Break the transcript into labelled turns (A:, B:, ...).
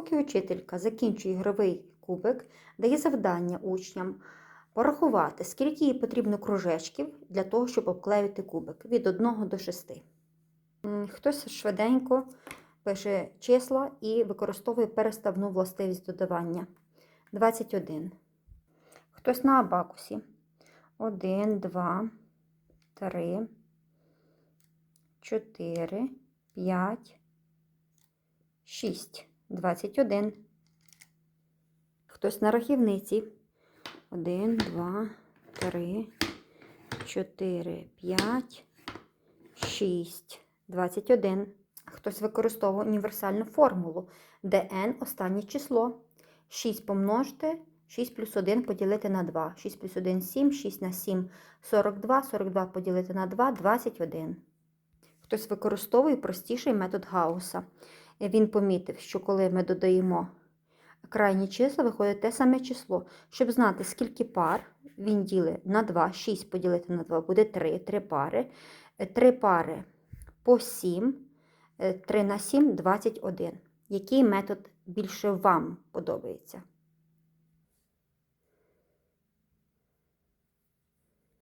A: Поки учителька закінчує ігровий кубик, дає завдання учням порахувати, скільки їй потрібно кружечків для того, щоб обклеїти кубик від 1 до 6. Хтось швиденько пише числа і використовує переставну властивість додавання. 21. Хтось на абакусі. 1, 2, 3, 4, 5, 6. 21. Хтось на рахівниці. 1, 2, 3, 4, 5, 6. 21. Хтось використовує універсальну формулу, де останнє число. 6 помножити, 6 плюс 1 поділити на 2. 6 плюс 1 – 7, 6 на 7 – 42, 42 поділити на 2 – 21. Хтось використовує простіший метод Гауса. Він помітив, що коли ми додаємо крайні числа, виходить те саме число. Щоб знати, скільки пар, він ділить на 2, 6 поділити на 2 буде 3, 3 пари. 3 пари по 7, 3 на 7 – 21. Який метод більше вам подобається?